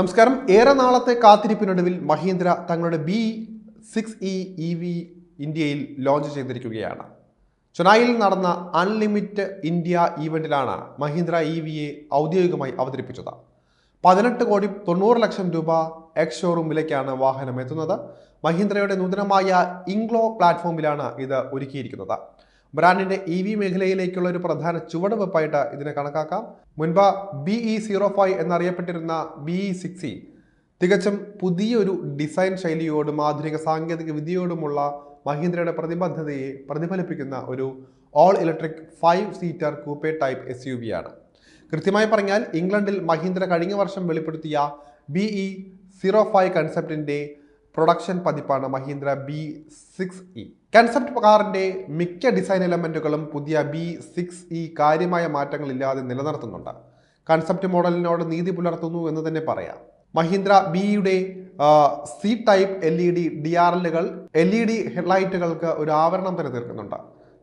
നമസ്കാരം. ഏറെ നാളത്തെ കാത്തിരിപ്പിനൊടുവിൽ മഹീന്ദ്ര തങ്ങളുടെ B six E E V ഇന്ത്യയിൽ ലോഞ്ച് ചെയ്തിരിക്കുകയാണ്. ചെന്നൈയിൽ നടന്ന അൺലിമിറ്റ് ഇന്ത്യ ഈവന്റിലാണ് മഹീന്ദ്ര ഇ വിയെ ഔദ്യോഗികമായി അവതരിപ്പിച്ചത്. പതിനെട്ട് കോടി തൊണ്ണൂറ് ലക്ഷം രൂപ എക്സ് ഷോറൂം വിലയ്ക്കാണ് വാഹനം എത്തുന്നത് മഹീന്ദ്രയുടെ നൂതനമായ ഇംഗ്ലോ പ്ലാറ്റ്ഫോമിലാണ് ഇത് ഒരുക്കിയിരിക്കുന്നത്. ബ്രാൻഡിന്റെ ഇ വി മേഖലയിലേക്കുള്ള ഒരു പ്രധാന ചുവടുവെപ്പായിട്ട് ഇതിനെ കണക്കാക്കാം. മുൻപ് ബി ഇ സീറോ ഫൈവ് എന്നറിയപ്പെട്ടിരുന്ന ബി ഇ സിക്സ് തികച്ചും പുതിയൊരു ഡിസൈൻ ശൈലിയോടും ആധുനിക സാങ്കേതിക വിദ്യയോടുമുള്ള മഹീന്ദ്രയുടെ പ്രതിബദ്ധതയെ പ്രതിഫലിപ്പിക്കുന്ന ഒരു all electric five seater coupe type S U V ആണ്. കൃത്യമായി പറഞ്ഞാൽ ഇംഗ്ലണ്ടിൽ മഹീന്ദ്ര കഴിഞ്ഞ വർഷം വെളിപ്പെടുത്തിയ ബി ഇ സീറോ ഫൈവ് കൺസെപ്റ്റിന്റെ പ്രൊഡക്ഷൻ പതിപ്പാണ് Mahindra B six E. Concept കാറിന്റെ മിക്ക ഡിസൈൻ എലമെന്റുകളും പുതിയ ബി സിക്സ് ഇ കാര്യമായ മാറ്റങ്ങളില്ലാതെ നിലനിർത്തുന്നുണ്ട്. കൺസെപ്റ്റ് മോഡലിനോട് നീതി പുലർത്തുന്നു എന്ന് തന്നെ പറയാം. മഹീന്ദ്ര ബിയുടെ C type L E D D R എല്ലുകൾ എൽ ഇ ഡി ഹെഡ്ലൈറ്റുകൾക്ക് ഒരു ആവരണം തന്നെ തീർക്കുന്നുണ്ട്.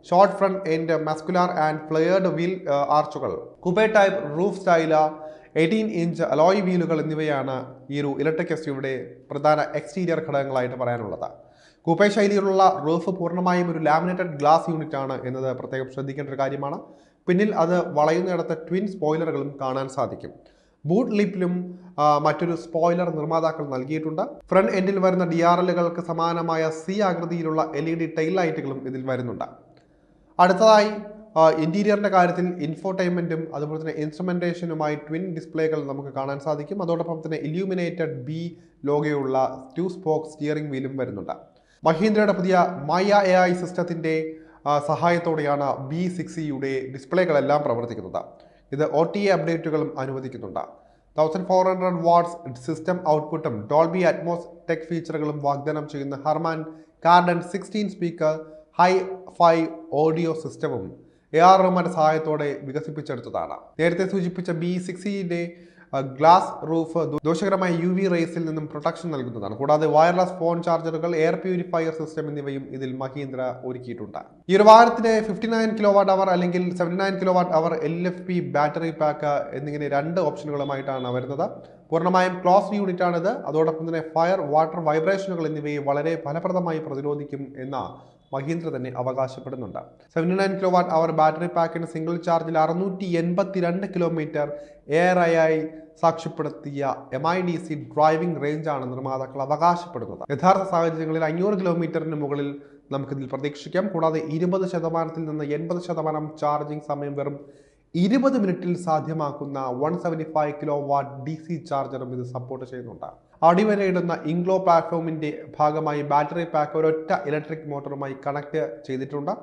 Short front end muscular and flared wheel ആർച്ചുകൾ coupe type roof സ്റ്റൈല എയ്റ്റീൻ ഇഞ്ച് അലോയ് വീലുകൾ എന്നിവയാണ് ഈ ഒരു ഇലക്ട്രിക് എസ് യുടെ പ്രധാന എക്സ്റ്റീരിയർ ഘടകങ്ങളായിട്ട് പറയാനുള്ളത്. കൂപ്പേ ശൈലിയിലുള്ള റൂഫ് പൂർണമായും ഒരു ലാമിനേറ്റഡ് ഗ്ലാസ് യൂണിറ്റ് ആണ് എന്നത് പ്രത്യേകം ശ്രദ്ധിക്കേണ്ട ഒരു കാര്യമാണ്. പിന്നിൽ അത് വളയുന്നിടത്ത് ട്വിൻ സ്പോയിലറുകളും കാണാൻ സാധിക്കും. ബൂട്ട് ലിപ്പിലും മറ്റൊരു സ്പോയിലർ നിർമ്മാതാക്കൾ നൽകിയിട്ടുണ്ട്. ഫ്രണ്ട് എൻഡിൽ വരുന്ന ഡി ആർ എല്ലുകൾക്ക് സമാനമായ സി ആകൃതിയിലുള്ള എൽ ഇ ഡി ടൈൽ ലൈറ്റുകളും ഇതിൽ വരുന്നുണ്ട്. അടുത്തതായി ഇന്റീരിയറിന്റെ കാര്യത്തിൽ ഇൻഫോർടൈൻമെന്റും അതുപോലെ തന്നെ ഇൻസ്ട്രുമെന്റേഷനുമായി ട്വിൻ ഡിസ്പ്ലേകൾ നമുക്ക് കാണാൻ സാധിക്കും. അതോടൊപ്പം തന്നെ ഇല്യൂമിനേറ്റഡ് ബി ലോഗയുള്ള ടു സ്പോക്ക് സ്റ്റിയറിംഗ് വീലും വരുന്നുണ്ട്. മഹീന്ദ്രയുടെ പുതിയ മായ എ ഐ സിസ്റ്റത്തിന്റെ സഹായത്തോടെയാണ് ബി സിക്സ് ഇയുടെ ഡിസ്പ്ലേകളെല്ലാം പ്രവർത്തിക്കുന്നത്. ഇത് ഒ ടി എ അപ്ഡേറ്റുകളും അനുവദിക്കുന്നുണ്ട്. Thousand four hundred watts system ഔട്ട്പുട്ടും ഡോൾബി അറ്റ്മോസ് ടെക് ഫീച്ചറുകളും വാഗ്ദാനം ചെയ്യുന്ന Harman Kardon sixteen speaker hi fi audio സിസ്റ്റവും എ ആർ റഹ്മാന്റെ സഹായത്തോടെ വികസിപ്പിച്ചെടുത്തതാണ്. നേരത്തെ സൂചിപ്പിച്ച ബി സിക്സിന്റെ ഗ്ലാസ് റൂഫ് ദോഷകരമായ യു വി റേസിൽ നിന്നും പ്രൊട്ടക്ഷൻ നൽകുന്നതാണ്. കൂടാതെ വയർലെസ് ഫോൺ ചാർജറുകൾ എയർ പ്യൂരിഫയർ സിസ്റ്റം എന്നിവയും ഇതിൽ മഹീന്ദ്ര ഒരുക്കിയിട്ടുണ്ട്. ഈ ഒരു വാഹനത്തിന് fifty nine kilo watt hour അല്ലെങ്കിൽ seventy nine kilo watt hour L F P battery pack എന്നിങ്ങനെ രണ്ട് ഓപ്ഷനുകളുമായിട്ടാണ് വരുന്നത്. പൂർണമായും ക്ലോസ് യൂണിറ്റ് ആണിത് അതോടൊപ്പം തന്നെ ഫയർ വാട്ടർ വൈബ്രേഷനുകൾ എന്നിവയെ വളരെ ഫലപ്രദമായി പ്രതിരോധിക്കും എന്ന മഹീന്ദ്ര തന്നെ അവകാശപ്പെടുന്നുണ്ട്. Seventy nine kilo watt hour battery പാക്കിന് single ചാർജിൽ അറുന്നൂറ്റി എൺപത്തി രണ്ട് കിലോമീറ്റർ ആയി സാക്ഷ്യപ്പെടുത്തിയ M I D C driving റേഞ്ചാണ് നിർമ്മാതാക്കൾ അവകാശപ്പെടുന്നത്. യഥാർത്ഥ സാഹചര്യങ്ങളിൽ അഞ്ഞൂറ് കിലോമീറ്ററിന് മുകളിൽ നമുക്കിതിൽ പ്രതീക്ഷിക്കാം. കൂടാതെ ഇരുപത് ശതമാനത്തിൽ നിന്ന് എൺപത് ശതമാനം ചാർജിംഗ് സമയം വെറും ഇരുപത് മിനിറ്റിൽ സാധ്യമാക്കുന്ന one seventy five kilo watt D C ചാർജറും ഇത് സപ്പോർട്ട് ചെയ്യുന്നുണ്ട്. അടിവരയിടുന്ന ഇംഗ്ലോ പ്ലാറ്റ്ഫോമിന്റെ ഭാഗമായി ബാറ്ററി പാക്ക് ഒരൊറ്റ ഇലക്ട്രിക് മോട്ടോറുമായി കണക്ട് ചെയ്തിട്ടുണ്ട്.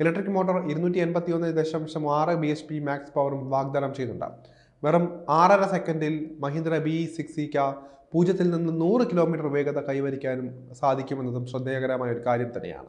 ഇലക്ട്രിക് മോട്ടോർ ഇരുന്നൂറ്റി എൺപത്തി ഒന്ന് ദശാംശം ആറ് ബി എച്ച് പി മാക്സ് പവറും വാഗ്ദാനം ചെയ്യുന്നുണ്ട്. വെറും ആറര സെക്കൻഡിൽ മഹീന്ദ്ര ബി സിക്സ് സിക്ക് പൂജ്യത്തിൽ നിന്ന് നൂറ് കിലോമീറ്റർ വേഗത കൈവരിക്കാനും സാധിക്കുമെന്നതും ശ്രദ്ധേയകരമായ ഒരു കാര്യം തന്നെയാണ്.